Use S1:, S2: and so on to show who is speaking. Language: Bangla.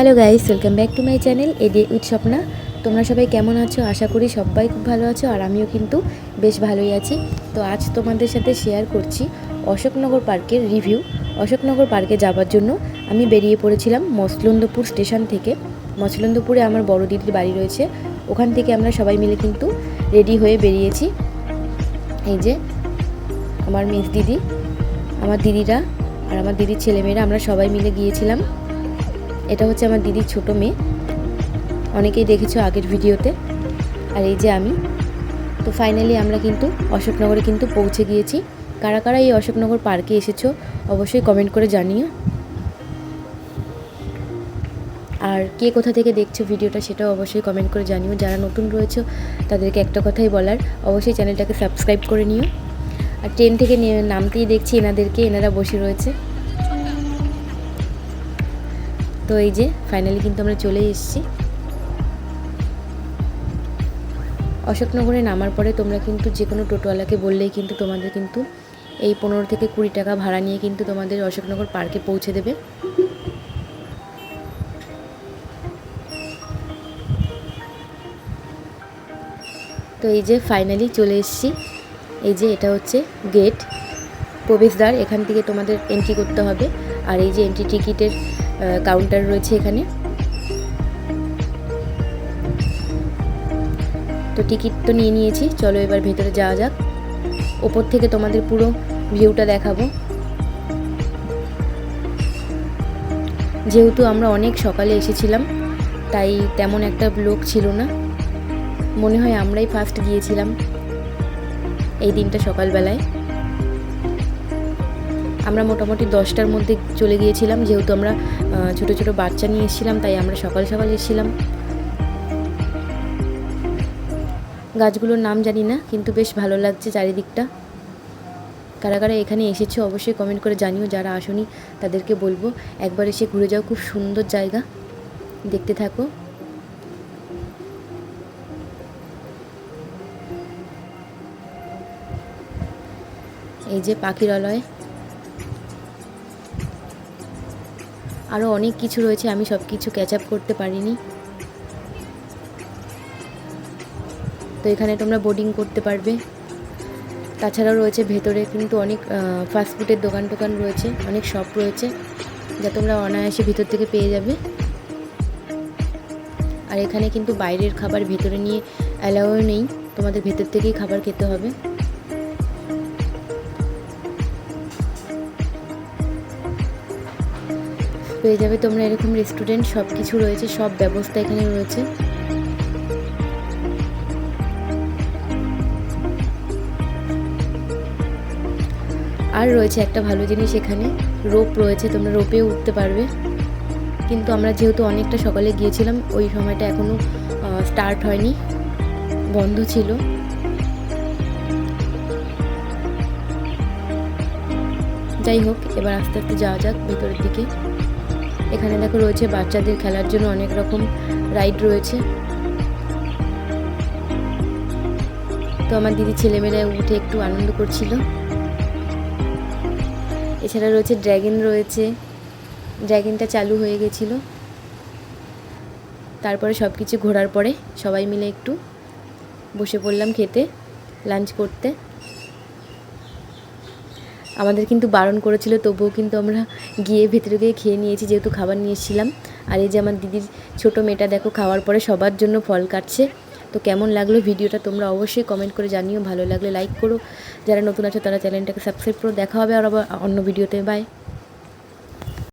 S1: Hello guys welcome back to my channel এডে with Swapna তোমরা সবাই কেমন আছো? আশা করি সবাই খুব ভালো আছো, আর আমিও কিন্তু বেশ ভালোই আছি। তো আজ তোমাদের সাথে শেয়ার করছি অশোকনগর পার্কের রিভিউ অশোকনগর পার্কে যাবার জন্য আমি বেরিয়ে পড়েছিলাম মসলন্দপুর স্টেশন থেকে। মসলন্দপুরে আমার বড় দিদির বাড়ি রয়েছে। ওখান থেকে আমরা সবাই মিলে কিন্তু রেডি হয়ে বেরিয়েছি। এই যে আমার মিস দিদি, আমার দিদিরা আর আমার দিদির ছেলেমেয়েরা, আমরা সবাই মিলে গিয়েছিলাম। এটা হচ্ছে আমার দিদির ছোট মেয়ে। অনেকেই দেখেছ আগের ভিডিওতে। আর এই যে আমি। তো ফাইনালি আমরা কিন্তু অশোকনগরে কিন্তু পৌঁছে গিয়েছি। কারা কারা এই অশোকনগর পার্কে এসেছ অবশ্যই কমেন্ট করে জানিও। আর কে কোথা থেকে দেখছ ভিডিওটা সেটাও অবশ্যই কমেন্ট করে জানিও। যারা নতুন রয়েছে, তাদেরকে একটা কথাই বলার, অবশ্যই চ্যানেলটাকে সাবস্ক্রাইব করে নিও। আর ট্রেন থেকে নামতেই দেখছি এনাদেরকে, এনারা বসে রয়েছে। তো এই যে ফাইনালি কিন্তু আমরা চলে এসেছি। অশোকনগরে নামার পরে তোমরা কিন্তু যে কোনো টোটোওয়ালাকে বললেই কিন্তু তোমাদের কিন্তু এই পনেরো থেকে কুড়ি টাকা ভাড়া নিয়ে কিন্তু তোমাদের অশোকনগর পার্কে পৌঁছে দেবে। তো এই যে ফাইনালি চলে এসেছি। এই যে এটা হচ্ছে গেট প্রবেশদ্বার, এখান থেকে তোমাদের এন্ট্রি করতে হবে। আর এই যে এন্ট্রি টিকিটের কাউন্টার রয়েছে এখানে। তো টিকিট তো নিয়ে নিয়েছি, চলো এবার ভেতরে যাওয়া যাক। ওপর থেকে তোমাদের পুরো ভিউটা দেখাবো। যেহেতু আমরা অনেক সকালে এসেছিলাম, তাই তেমন একটা লোক ছিল না। মনে হয় আমরাই ফার্স্ট গিয়েছিলাম এই দিনটা সকালবেলায়। আমরা মোটামুটি দশটার মধ্যে চলে গিয়েছিলাম, যেহেতু আমরা ছোট ছোট বাচ্চা নিয়ে এসেছিলাম, তাই আমরা সকাল সকাল এসেছিলাম। গাছগুলোর নাম জানি না, কিন্তু বেশ ভালো লাগছে চারিদিকটা। কারা কারা এখানে এসেছ অবশ্যই কমেন্ট করে জানিও, যারা আসনি তাদেরকে বলব। একবার এসে ঘুরে যাও, খুব সুন্দর জায়গা। দেখতে থাকো। এই যে পাখিরালয় আরও অনেক কিছু রয়েছে, আমি সব কিছু ক্যাচ আপ করতে পারিনি। তো এখানে তোমরা বোর্ডিং করতে পারবে। তাছাড়াও রয়েছে ভেতরে কিন্তু অনেক ফাস্টফুডের দোকান টোকান রয়েছে, অনেক শপ রয়েছে, যা তোমরা অনায়াসে ভিতর থেকে পেয়ে যাবে। আর এখানে কিন্তু বাইরের খাবার ভেতরে নিয়ে অ্যালাও নেই, তোমাদের ভেতর থেকেই খাবার খেতে হবে। পেয়ে যাবে তোমরা এরকম রেস্টুরেন্ট সব কিছু রয়েছে, সব ব্যবস্থা এখানে রয়েছে। আর রয়েছে একটা ভালো জিনিস এখানে, রোপ রয়েছে, তোমরা রোপেও উঠতে পারবে। কিন্তু আমরা যেহেতু অনেকটা সকালে গিয়েছিলাম, ওই সময়টা এখনও স্টার্ট হয়নি, বন্ধ ছিল। যাই হোক, এবার আস্তে আস্তে যাওয়া যাক ভেতরের দিকে। এখানে দেখো রয়েছে বাচ্চাদের খেলার জন্য অনেক রকম রাইড রয়েছে। তো আমার দিদি ছেলেমেয়েরা উঠে একটু আনন্দ করছিল। এছাড়া রয়েছে ড্র্যাগন রয়েছে। ড্র্যাগনটা চালু হয়ে গেছিল। তারপরে সব কিছু ঘোরার পরে সবাই মিলে একটু বসে পড়লাম খেতে, লাঞ্চ করতে। আমাদের কিন্তু বারণ করেছিল, তবুও কিন্তু আমরা গিয়ে ভেতরে গিয়ে খেয়ে নিয়েছি, যেহেতু খাবার নিয়েছিলাম আর এই যে আমার দিদির ছোটো মেয়েটা, দেখো, খাওয়ার পরে সবার জন্য ফল কাটছে। তো কেমন লাগল ভিডিওটা তোমরা অবশ্যই কমেন্ট করে জানিও। ভালো লাগলে লাইক করো। যারা নতুন আছো, তারা চ্যানেলটাকে সাবস্ক্রাইব করো। দেখা হবে আর আবার অন্য ভিডিওতে বাই